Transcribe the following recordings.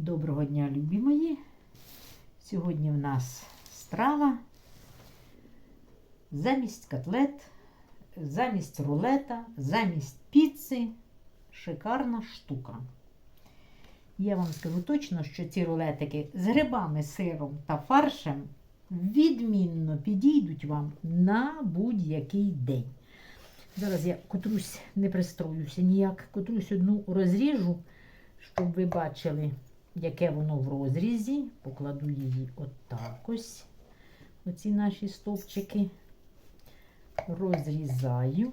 Доброго дня, любі мої. Сьогодні в нас страва замість котлет, замість рулета, замість піци. Шикарна штука. Я вам скажу точно, що ці рулетики з грибами, сиром та фаршем відмінно підійдуть вам на будь-який день. Зараз я котрусь не пристроюся ніяк, котрусь одну розріжу, щоб ви бачили, яке воно в розрізі. Покладу її отак ось. Оці наші стовпчики. Розрізаю.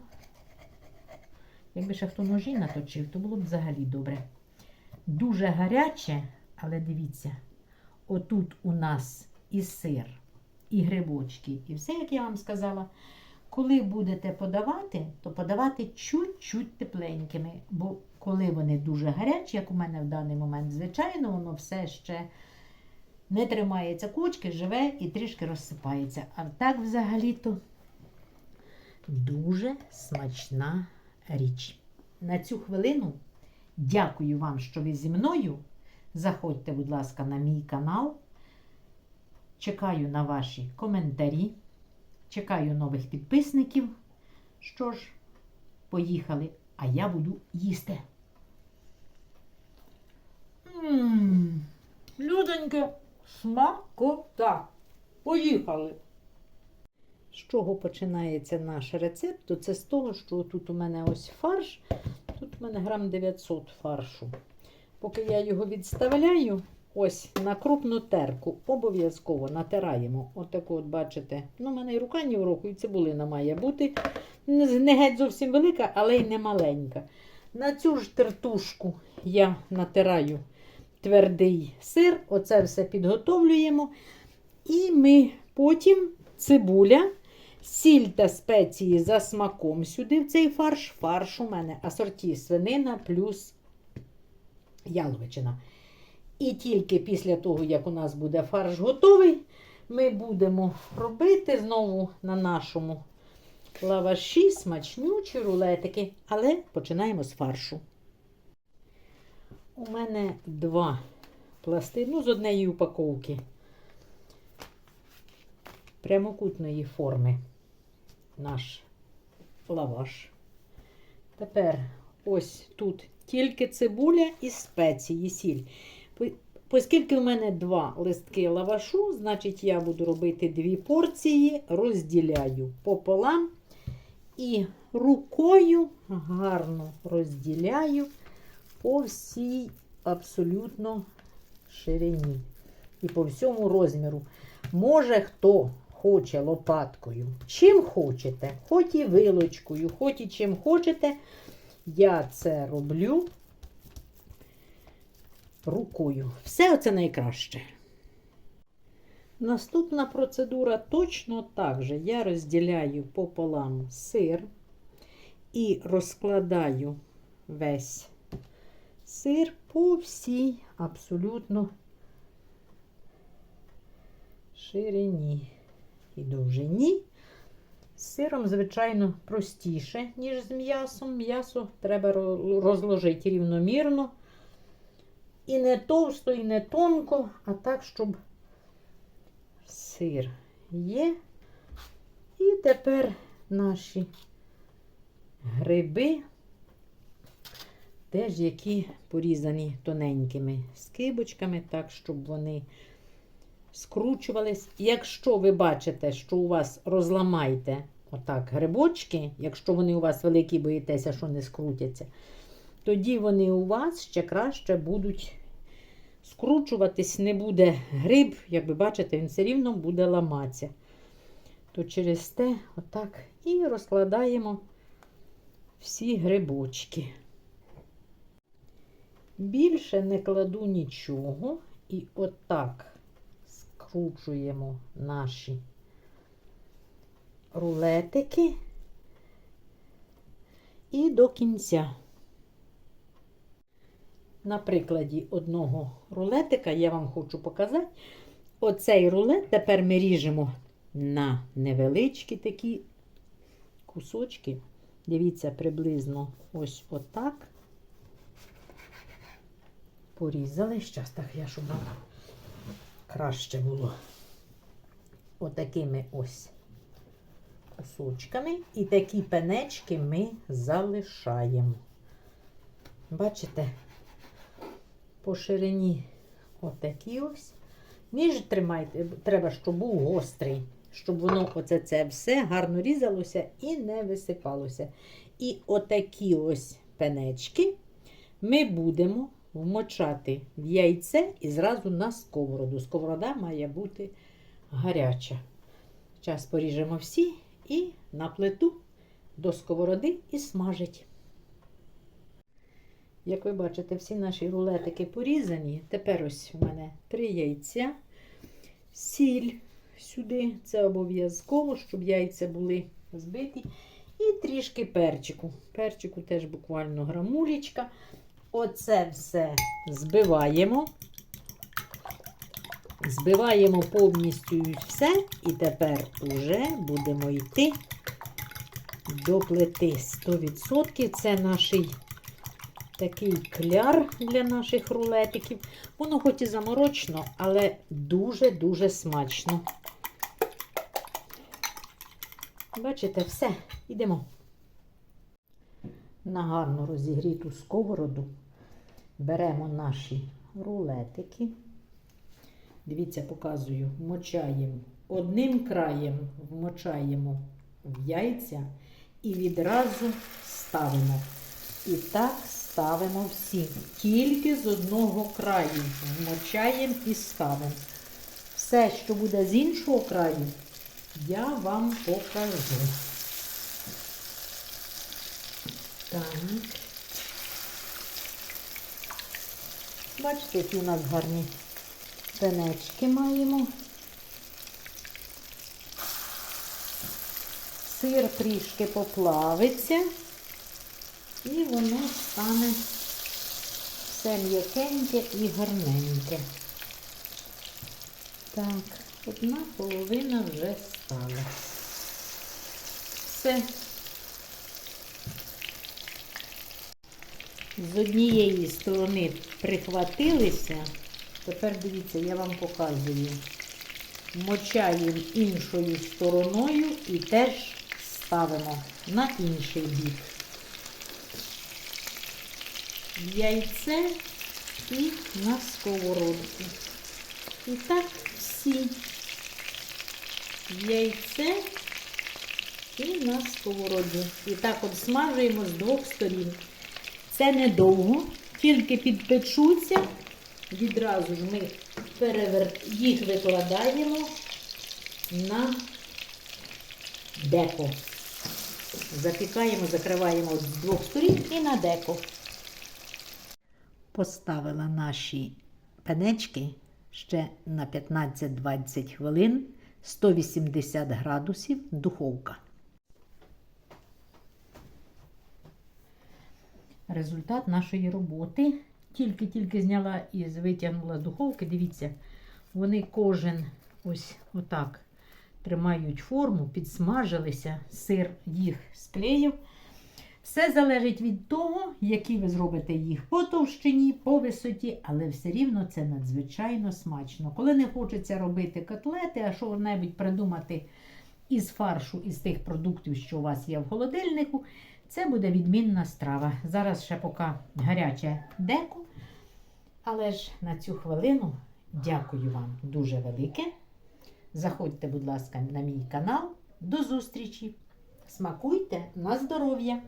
Якби ще хто ножі наточив, то було б взагалі добре. Дуже гаряче, але дивіться, отут у нас і сир, і грибочки, і все, як я вам сказала. Коли будете подавати, то подавати чуть-чуть тепленькими, бо коли вони дуже гарячі, як у мене в даний момент, звичайно, воно все ще не тримається кучки, живе і трішки розсипається. А так взагалі-то дуже смачна річ. На цю хвилину дякую вам, що ви зі мною. Заходьте, будь ласка, на мій канал. Чекаю на ваші коментарі. Чекаю нових підписників. Що ж, поїхали, а я буду їсти. Ммм, людоньке, смакота. Поїхали. З чого починається наш рецепт? То це з того, що тут у мене ось фарш. Тут у мене грам 900 фаршу. Поки я його відставляю, ось на крупну терку обов'язково натираємо. Отаку, от, бачите, ну, у мене і рука ні в руку, і цибулина має бути. Не геть зовсім велика, але й не маленька. На цю ж тертушку я натираю твердий сир, оце все підготовлюємо. І ми потім цибуля, сіль та спеції за смаком сюди в цей фарш. Фарш у мене асорті свинина плюс яловичина. І тільки після того, як у нас буде фарш готовий, ми будемо робити знову на нашому лаваші смачнючі рулетики. Але починаємо з фаршу. У мене два пласти, ну, з однієї упаковки прямокутної форми наш лаваш. Тепер ось тут тільки цибуля і спеції, сіль. Оскільки в мене два листки лавашу, значить я буду робити дві порції, розділяю пополам і рукою гарно розділяю по всій абсолютно ширині і по всьому розміру. Може, хто хоче лопаткою, чим хочете, хоч і вилочкою, хоч і чим хочете, я це роблю рукою. Все це найкраще. Наступна процедура точно так же. Я розділяю пополам сир і розкладаю весь сир по всій абсолютно ширині і довжині. З сиром, звичайно, простіше, ніж з м'ясом. М'ясо треба розложити рівномірно. І не товсто, і не тонко, а так, щоб сир є. І тепер наші гриби, теж які порізані тоненькими скибочками, так, щоб вони скручувались. Якщо ви бачите, що у вас розламайте отак грибочки, якщо вони у вас великі, боїтеся, що не скрутяться, тоді вони у вас ще краще будуть скручуватись, не буде гриб, як ви бачите, він все рівно буде ламатися. То через те, отак, і розкладаємо всі грибочки. Більше не кладу нічого, і отак скручуємо наші рулетики і до кінця. На прикладі одного рулетика я вам хочу показати. Оцей рулет тепер ми ріжемо на невеличкі такі кусочки. Дивіться, приблизно ось отак. Порізали. Щас так я, щоб краще було. Отакими ось кусочками. І такі пенечки ми залишаємо. Бачите, по ширині отакі ось. Ніж тримайте, треба, щоб був гострий, щоб воно оце це все гарно різалося і не висипалося. І отакі ось пенечки ми будемо вмочати в яйце і зразу на сковороду. Сковорода має бути гаряча. Зараз поріжемо всі і на плиту до сковороди і смажить. Як ви бачите, всі наші рулетики порізані. Тепер ось у мене три яйця, сіль сюди. Це обов'язково, щоб яйця були збиті. І трішки перчику. Перчику теж буквально грамулечка. Оце все збиваємо. Збиваємо повністю все. І тепер уже будемо йти до плити 100%. Це наш такий кляр для наших рулетиків. Воно хоч і заморочно, але дуже-дуже смачно. Бачите, все, йдемо. На гарно розігріту сковороду беремо наші рулетики. Дивіться, показую, вмочаємо одним краєм вмочаємо в яйця і відразу ставимо. І так ставимо всі. Тільки з одного краю вмочаємо і ставимо. Все, що буде з іншого краю, я вам покажу. Так. Бачите, які у нас гарні пенечки маємо. Сир трішки поплавиться і воно стане все м'якеньке і гарненьке. Так, одна половина вже стала. Все. З однієї сторони прихватилися. Тепер дивіться, я вам показую. Мочаємо іншою стороною і теж ставимо на інший бік. Яйце і на сковородку. І так всі. Яйце і на сковороді. І так от смажуємо з двох сторін. Це недовго, тільки підпечуться. Відразу ж ми перевер... їх викладаємо на деко. Запікаємо, закриваємо з двох сторін і на деко. Поставила наші пенечки ще на 15-20 хвилин, 180 градусів духовка. Результат нашої роботи. Тільки-тільки зняла і витягнула з духовки. Дивіться, вони кожен ось отак тримають форму, підсмажилися, сир їх склеїв. Все залежить від того, які ви зробите їх по товщині, по висоті, але все рівно це надзвичайно смачно. Коли не хочеться робити котлети, а що-небудь придумати із фаршу, із тих продуктів, що у вас є в холодильнику, це буде відмінна страва. Зараз ще поки гаряче деко. Але ж на цю хвилину дякую вам дуже велике. Заходьте, будь ласка, на мій канал. До зустрічі! Смакуйте на здоров'я!